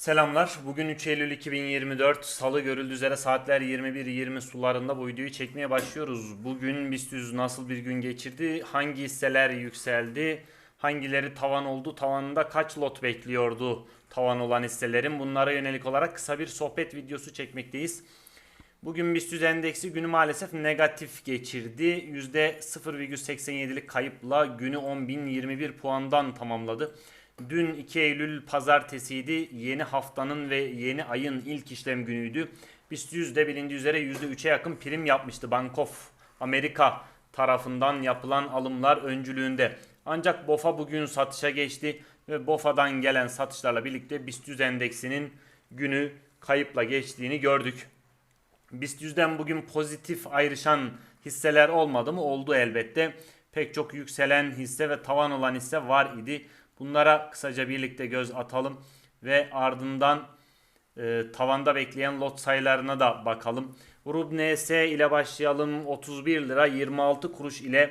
Selamlar. Bugün 3 Eylül 2024 Salı görüldüğü üzere saatler 21.20 sularında bu videoyu çekmeye başlıyoruz. Bugün BIST 100 nasıl bir gün geçirdi? Hangi hisseler yükseldi? Hangileri tavan oldu? Tavanında kaç lot bekliyordu tavan olan hisselerin? Bunlara yönelik olarak kısa bir sohbet videosu çekmekteyiz. Bugün BIST 100 endeksi günü maalesef negatif geçirdi. %0,87'lik kayıpla günü 10.021 puandan tamamladı. Dün 2 Eylül pazartesiydi. Yeni haftanın ve yeni ayın ilk işlem günüydü. BIST 100 de bilindiği üzere %3'e yakın prim yapmıştı. Bank of Amerika tarafından yapılan alımlar öncülüğünde. Ancak BOFA bugün satışa geçti ve BOFA'dan gelen satışlarla birlikte BIST 100 endeksinin günü kayıpla geçtiğini gördük. BIST 100'den bugün pozitif ayrışan hisseler olmadı mı? Oldu elbette. Pek çok yükselen hisse ve tavan olan hisse var idi. Bunlara kısaca birlikte göz atalım ve ardından e, tavanda bekleyen lot sayılarına da bakalım. Rub NS ile başlayalım. 31 lira 26 kuruş ile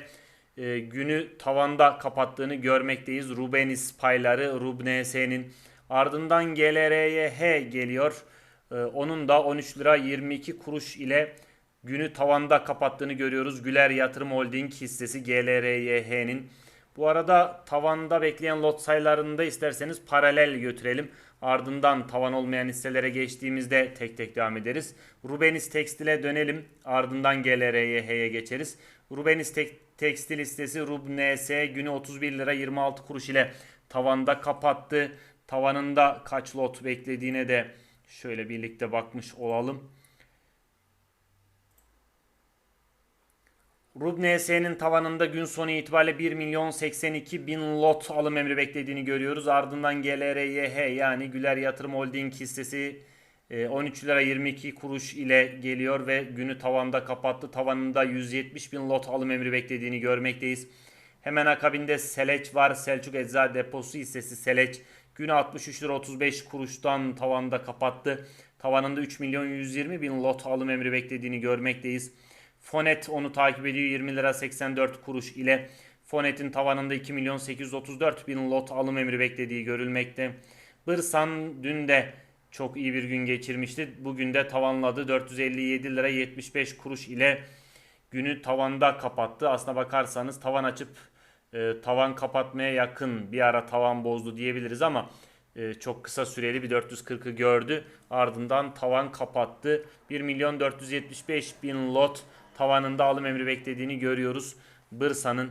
e, günü tavanda kapattığını görmekteyiz. Rubenis payları Rub NS'nin ardından GLRYH geliyor. E, onun da 13 lira 22 kuruş ile günü tavanda kapattığını görüyoruz. Güler Yatırım Holding hissesi GLRYH'nin. Bu arada tavanda bekleyen lot sayılarını da isterseniz paralel götürelim. Ardından tavan olmayan hisselere geçtiğimizde tek tek devam ederiz. Rubenis Tekstil'e dönelim. Ardından GLRYH'ye geçeriz. Rubenis tek, Tekstil listesi Rub NS günü 31 lira 26 kuruş ile tavanda kapattı. Tavanında kaç lot beklediğine de şöyle birlikte bakmış olalım. Rub NS'nin tavanında gün sonu itibariyle 1 milyon 82 bin lot alım emri beklediğini görüyoruz. Ardından GLRYH yani Güler Yatırım Holding hissesi 13 e, lira 22 kuruş ile geliyor ve günü tavanda kapattı. Tavanında 170 bin lot alım emri beklediğini görmekteyiz. Hemen akabinde Seleç var. Selçuk Eczacı Deposu hissesi Seleç. Günü 63 lira 35 kuruştan tavanda kapattı. Tavanında 3 milyon 120 bin lot alım emri beklediğini görmekteyiz. Fonet onu takip ediyor 20 lira 84 kuruş ile. Fonet'in tavanında 2 milyon 834 bin lot alım emri beklediği görülmekte. Bırsan dün de çok iyi bir gün geçirmişti. Bugün de tavanladı 457 lira 75 kuruş ile günü tavanda kapattı. Aslına bakarsanız tavan açıp e, tavan kapatmaya yakın bir ara tavan bozdu diyebiliriz ama e, çok kısa süreli bir 440'ı gördü. Ardından tavan kapattı. 1 milyon 475 bin lot tavanında alım emri beklediğini görüyoruz. Bırsa'nın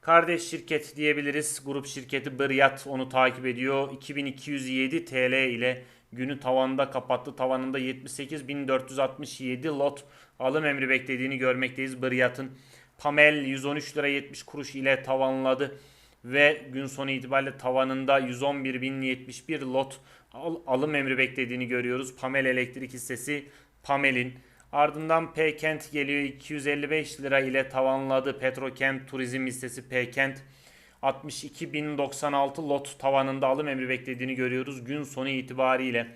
kardeş şirket diyebiliriz. Grup şirketi Bıryat onu takip ediyor. 2207 TL ile günü tavanda kapattı. Tavanında 78.467 lot alım emri beklediğini görmekteyiz Bıryat'ın. Pamel 113 lira 70 kuruş ile tavanladı ve gün sonu itibariyle tavanında 111.071 lot al alım emri beklediğini görüyoruz. Pamel Elektrik hissesi Pamel'in Ardından P-Kent geliyor 255 lira ile tavanladı. Petrokent Turizm hissesi P-Kent 62.096 lot tavanında alım emri beklediğini görüyoruz gün sonu itibariyle.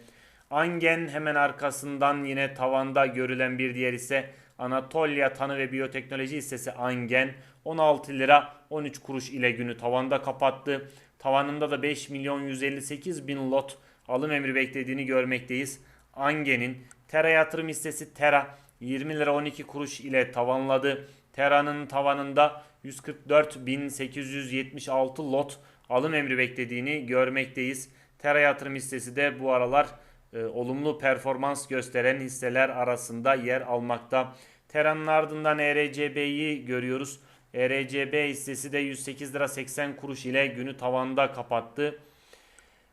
Angen hemen arkasından yine tavanda görülen bir diğer ise Anatolia Tanı ve Biyoteknoloji hissesi Angen 16 lira 13 kuruş ile günü tavanda kapattı. Tavanında da 5 milyon 158 bin lot alım emri beklediğini görmekteyiz. Angen'in Tera yatırım hissesi Tera 20 lira 12 kuruş ile tavanladı. Tera'nın tavanında 144.876 lot alım emri beklediğini görmekteyiz. Tera yatırım hissesi de bu aralar e, olumlu performans gösteren hisseler arasında yer almakta. Tera'nın ardından ERCB'yi görüyoruz. ERCB hissesi de 108 lira 80 kuruş ile günü tavanda kapattı.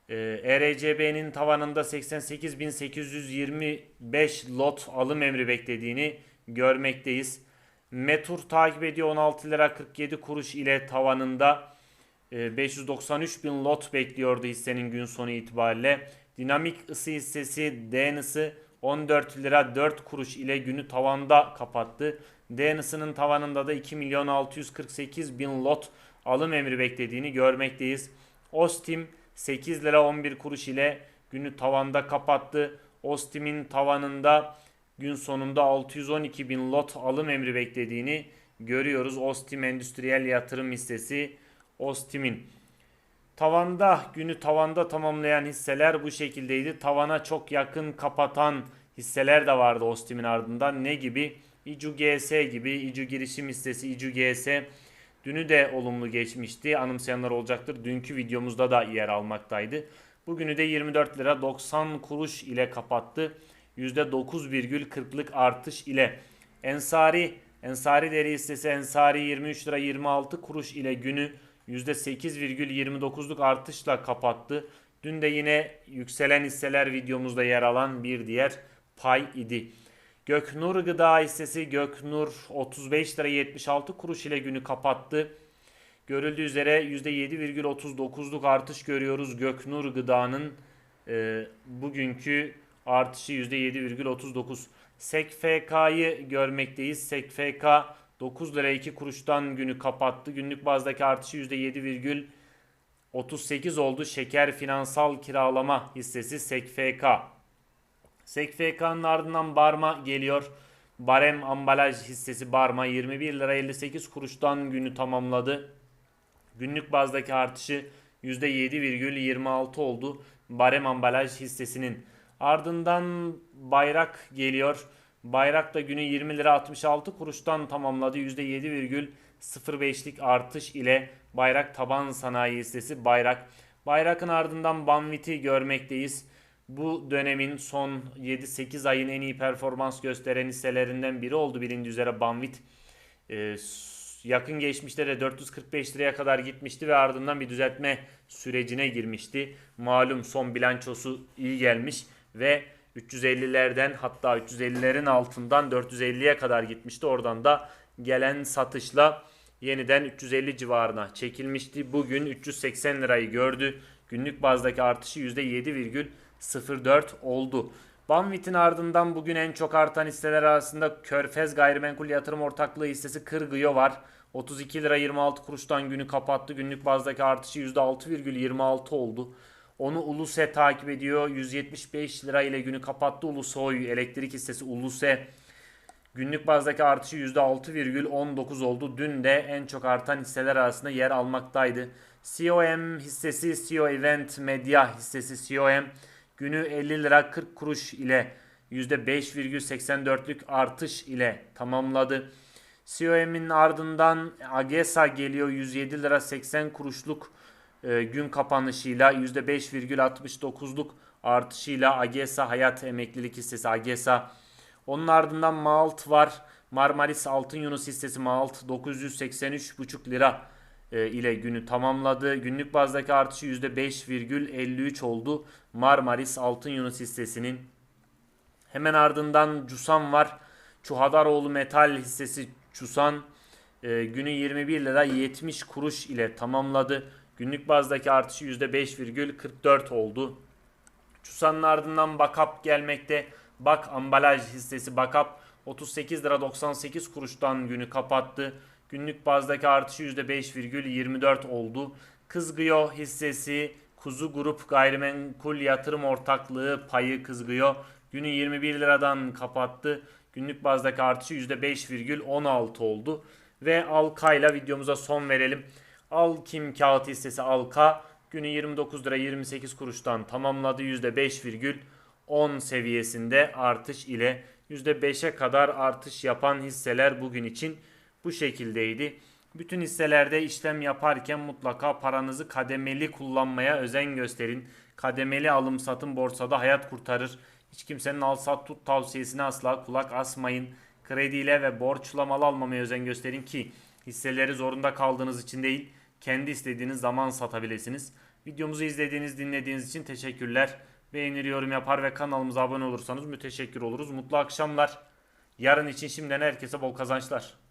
E, ERCB'nin tavanında 88.825 lot alım emri beklediğini görmekteyiz. Metur takip ediyor 16 lira 47 kuruş ile tavanında e, 593 bin lot bekliyordu hissenin gün sonu itibariyle. Dinamik ısı hissesi DNIS'i 14 lira 4 kuruş ile günü tavanda kapattı. DNIS'ının tavanında da 2 milyon 648 bin lot alım emri beklediğini görmekteyiz. Ostim 8 lira 11 kuruş ile günü tavanda kapattı. Ostim'in tavanında gün sonunda 612 bin lot alım emri beklediğini görüyoruz. Ostim Endüstriyel Yatırım hissesi Ostim'in. Tavanda günü tavanda tamamlayan hisseler bu şekildeydi. Tavana çok yakın kapatan hisseler de vardı Ostim'in ardından. Ne gibi? İCU GS gibi, İCU girişim hissesi, İCU GS dünü de olumlu geçmişti. Anımsayanlar olacaktır. Dünkü videomuzda da yer almaktaydı. Bugünü de 24 lira 90 kuruş ile kapattı. %9,40'lık artış ile. Ensari, Ensari deri hissesi Ensari 23 lira 26 kuruş ile günü %8,29'luk artışla kapattı. Dün de yine yükselen hisseler videomuzda yer alan bir diğer pay idi. Göknur Gıda hissesi Göknur 35 lira 76 kuruş ile günü kapattı. Görüldüğü üzere %7,39'luk artış görüyoruz Göknur Gıda'nın e, bugünkü artışı %7,39. SEKFK'yı görmekteyiz. SEKFK 9 lira 2 kuruştan günü kapattı. Günlük bazdaki artışı %7,38 oldu. Şeker Finansal Kiralama hissesi SEKFK. SEKFK'nın ardından Barma geliyor. Barem ambalaj hissesi Barma 21 lira 58 kuruştan günü tamamladı. Günlük bazdaki artışı %7,26 oldu. Barem ambalaj hissesinin. Ardından Bayrak geliyor. Bayrak da günü 20 lira 66 kuruştan tamamladı. %7,05'lik artış ile Bayrak taban sanayi hissesi Bayrak. Bayrak'ın ardından Banvit'i görmekteyiz. Bu dönemin son 7-8 ayın en iyi performans gösteren hisselerinden biri oldu bilindiği üzere Banvit. Ee, yakın geçmişte de 445 liraya kadar gitmişti ve ardından bir düzeltme sürecine girmişti. Malum son bilançosu iyi gelmiş ve 350'lerden hatta 350'lerin altından 450'ye kadar gitmişti. Oradan da gelen satışla yeniden 350 civarına çekilmişti. Bugün 380 lirayı gördü. Günlük bazdaki artışı %7,04 oldu. Banvit'in ardından bugün en çok artan hisseler arasında Körfez Gayrimenkul Yatırım Ortaklığı hissesi Kırgıyo var. 32 lira 26 kuruştan günü kapattı. Günlük bazdaki artışı %6,26 oldu. Onu Uluse takip ediyor. 175 lira ile günü kapattı. Ulusoy elektrik hissesi Uluse. Günlük bazdaki artışı %6,19 oldu. Dün de en çok artan hisseler arasında yer almaktaydı. COM hissesi CO Event Media hissesi COM günü 50 lira 40 kuruş ile %5,84'lük artış ile tamamladı. COM'in ardından Agesa geliyor 107 lira 80 kuruşluk e, gün kapanışıyla %5,69'luk artışıyla Agesa Hayat Emeklilik hissesi Agesa. Onun ardından Malt var. Marmaris Altın Yunus hissesi Malt 983,5 lira ile günü tamamladı. Günlük bazdaki artışı %5,53 oldu. Marmaris Altın Yunus hissesinin. Hemen ardından Cusan var. Çuhadaroğlu Metal hissesi Çusan e, günü 21 lira 70 kuruş ile tamamladı. Günlük bazdaki artışı %5,44 oldu. Çusan'ın ardından Bakap gelmekte. Bak ambalaj hissesi Bakap 38 lira 98 kuruştan günü kapattı. Günlük bazdaki artışı %5,24 oldu. Kızgıyor hissesi Kuzu Grup Gayrimenkul Yatırım Ortaklığı payı Kızgıyor. Günü 21 liradan kapattı. Günlük bazdaki artışı %5,16 oldu. Ve Alka ile videomuza son verelim. Alkim kağıt hissesi Alka günü 29 lira 28 kuruştan tamamladı. %5,10 seviyesinde artış ile %5'e kadar artış yapan hisseler bugün için bu şekildeydi. Bütün hisselerde işlem yaparken mutlaka paranızı kademeli kullanmaya özen gösterin. Kademeli alım satım borsada hayat kurtarır. Hiç kimsenin al sat tut tavsiyesine asla kulak asmayın. Krediyle ve borçla mal almamaya özen gösterin ki hisseleri zorunda kaldığınız için değil, kendi istediğiniz zaman satabilirsiniz. Videomuzu izlediğiniz, dinlediğiniz için teşekkürler. Beğenir, yorum yapar ve kanalımıza abone olursanız müteşekkir oluruz. Mutlu akşamlar. Yarın için şimdiden herkese bol kazançlar.